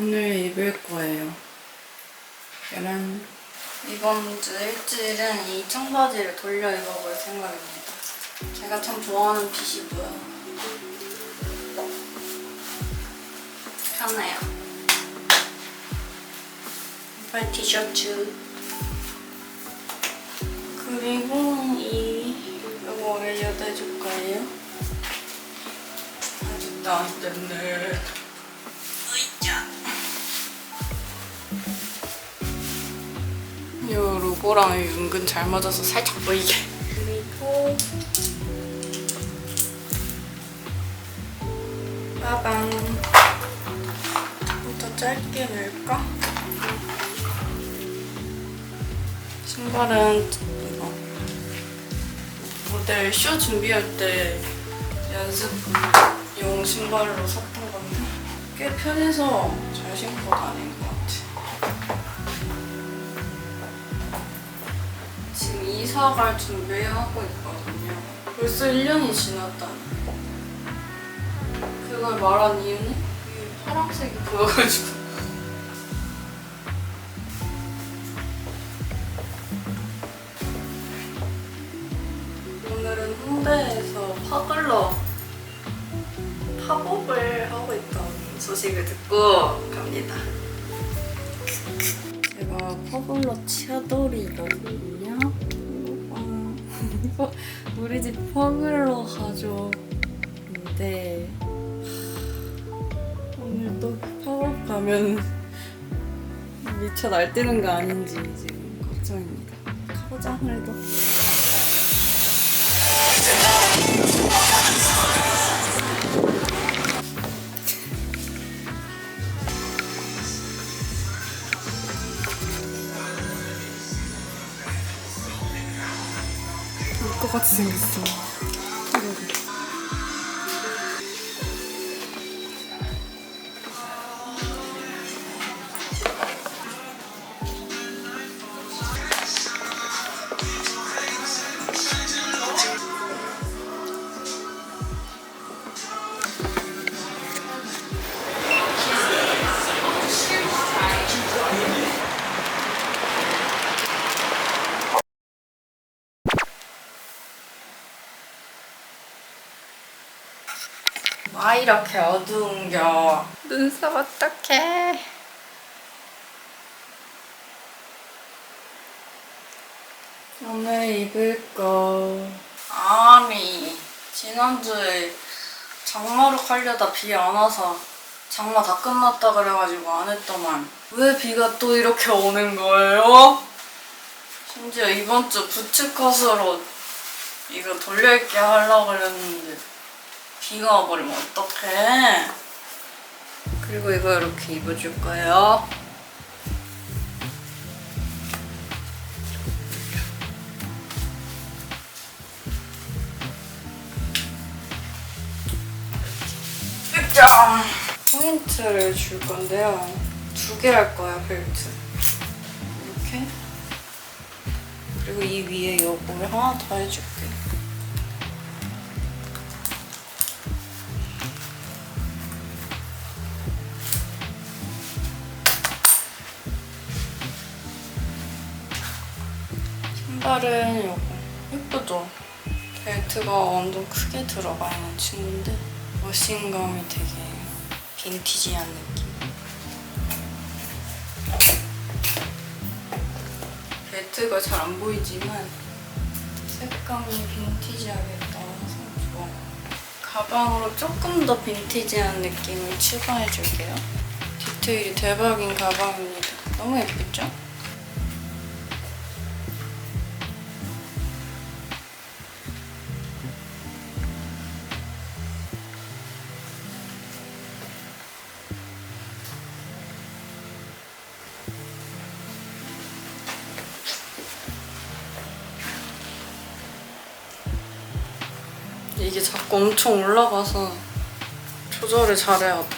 오늘 입을 거예요. 계란. 이번 주 일주일은 이 청바지를 돌려 입어볼 생각입니다. 제가 참 좋아하는 핏이고요. 편해요. 이빨 티셔츠. 그리고 이 요거 알려줄 거예요. 아직도 안 됐네. 요 로고랑 은근 잘 맞아서 살짝 보이게. 그리고 빠방. 더 짧게 넣을까? 신발은 이거 모델 쇼 준비할 때 연습용 신발로 샀던 건데 꽤 편해서 잘 신고 다니는 이사 갈 준비하고 있거든요. 벌써 1년이 지났다니. 그걸 말한 이유는 이 파란색이 보여가지고. 오늘은 홍대에서 파글러 팝업을 하고 있다는 소식을 듣고 갑니다. 제가 퍼블러 치아돌이거든요. 이거 우리 집 퍼블러 가져인데 오늘 또 팝업 가면 미쳐 날뛰는 거 아닌지 지금 걱정입니다. 포장을 도 것 같이 생겼어. 이렇게 어두운겨. 눈썹 어떡해. 오늘 입을 거. 아니 지난주에 장마로 가려다 비 안 와서 장마 다 끝났다 그래가지고 안 했더만 왜 비가 또 이렇게 오는 거예요? 심지어 이번 주 부츠컷으로 이거 돌려입기 하려고 그랬는데 비가 와버리면 어떡해? 그리고 이거 이렇게 입어줄 거예요. 짠! 포인트를 줄 건데요. 두 개 할 거야 벨트. 이렇게. 그리고 이 위에 요거를 하나 더 해줄게 신발은 요거 예쁘죠? 벨트가 완전 크게 들어가 있는 친구인데 머신감이 되게 빈티지한 느낌 벨트가 잘 안 보이지만 색감이 빈티지하게 나와서 좋아 가방으로 조금 더 빈티지한 느낌을 추가해줄게요 디테일이 대박인 가방입니다 너무 예쁘죠? 이게 자꾸 엄청 올라가서 조절을 잘해야 돼.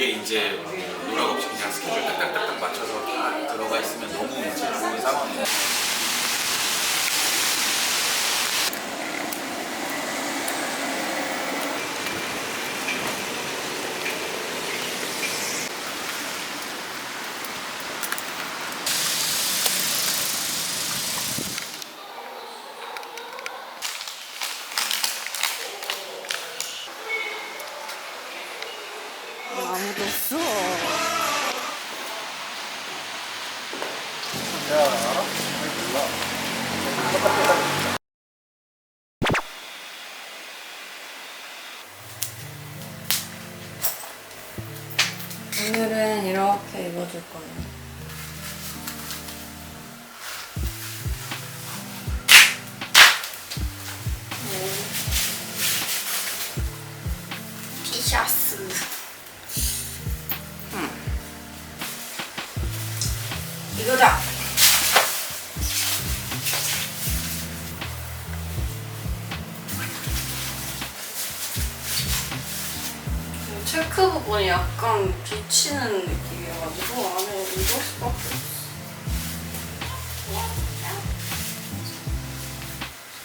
요게 이제 누락 없이 그냥 스케줄 딱딱딱딱 맞춰서 다 들어가 있으면 너무 이제 좋은 상황이에요. 아무도 없어. 오늘은 이렇게 입어줄 거예요. 약간 비치는 느낌이어가지고 안에 입을 수밖에 없어.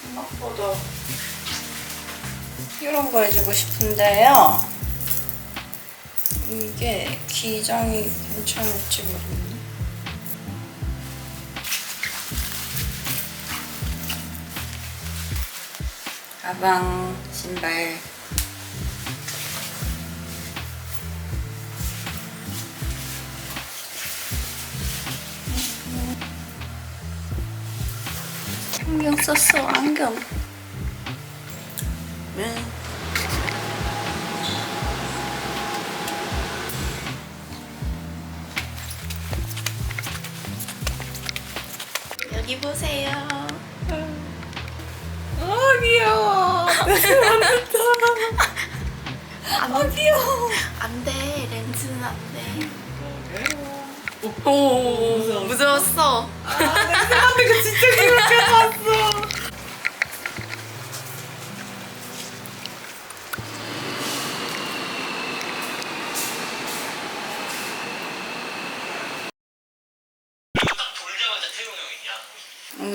생각보다 이런 거 해주고 싶은데요. 이게 기장이 괜찮을지 모르겠네. 가방, 신발. 안경 썼어, 안경. 네. 여기 보세요. 아 귀여워. 안 귀여워. 안 돼. 렌즈는 안 돼. 오 무서웠어.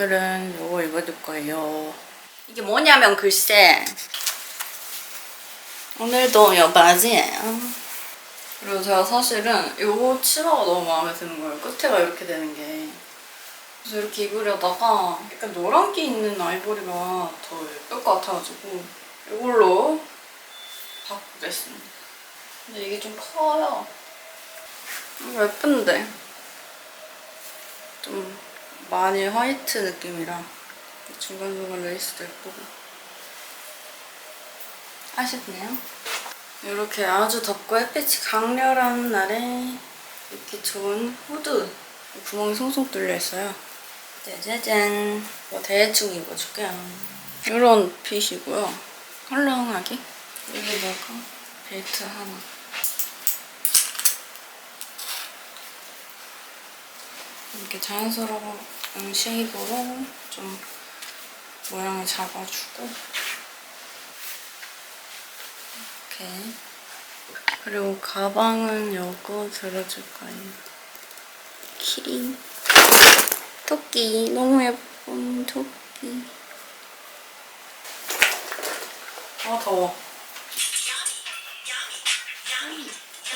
오늘은 이거 입어줄 거예요. 이게 뭐냐면 글쎄 오늘도 이 바지예요. 그리고 제가 사실은 이 치마가 너무 마음에 드는 거예요. 끝에가 이렇게 되는 게. 그래서 이렇게 입으려다가 약간 노란기 있는 아이보리가 더 예쁠 것 같아가지고 이걸로 바꾸겠습니다. 근데 이게 좀 커요. 이거 예쁜데 좀 많이 화이트 느낌이라 중간중간 레이스도 예쁘고. 아쉽네요. 이렇게 아주 덥고 햇빛이 강렬한 날에 입기 좋은 후드 구멍이 송송 뚫려 있어요. 짜자잔. 뭐 대충 입어줄게요. 이런 핏이고요. 헐렁하게. 여기다가? 벨트 하나 이렇게 자연스러운 쉐입으로 좀 모양을 잡아주고 이렇게. 그리고 가방은 요거 들어줄 거예요. 키링. 토끼. 너무 예쁜 토끼. 아 더워.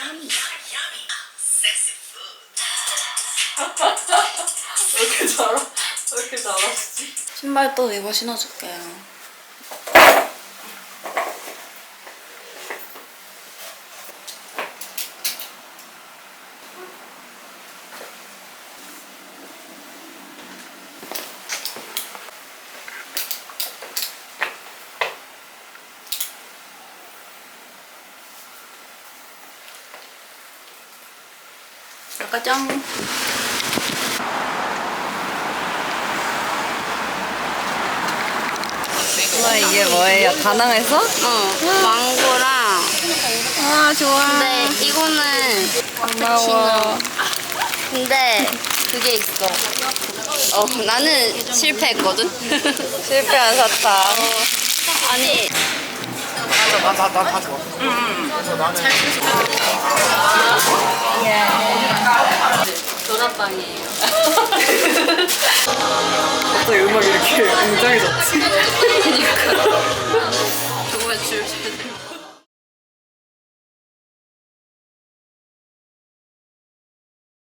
왜 이렇게 왜 이렇게 잘하시지? 신발 또 이거 신어줄게요. 짜잔. 와 이게 뭐예요? 다낭에서? 어, 망고랑. 아 좋아. 근데 이거는 고마워. 근데 그게 있어. 어, 나는 실패했거든. 실패한 사탕. 아니, 나나다 좋아. 그래서 나는 도라빵이에요. 갑자기 음악 이렇게 웅장해졌지? 그니까. 조금만 줄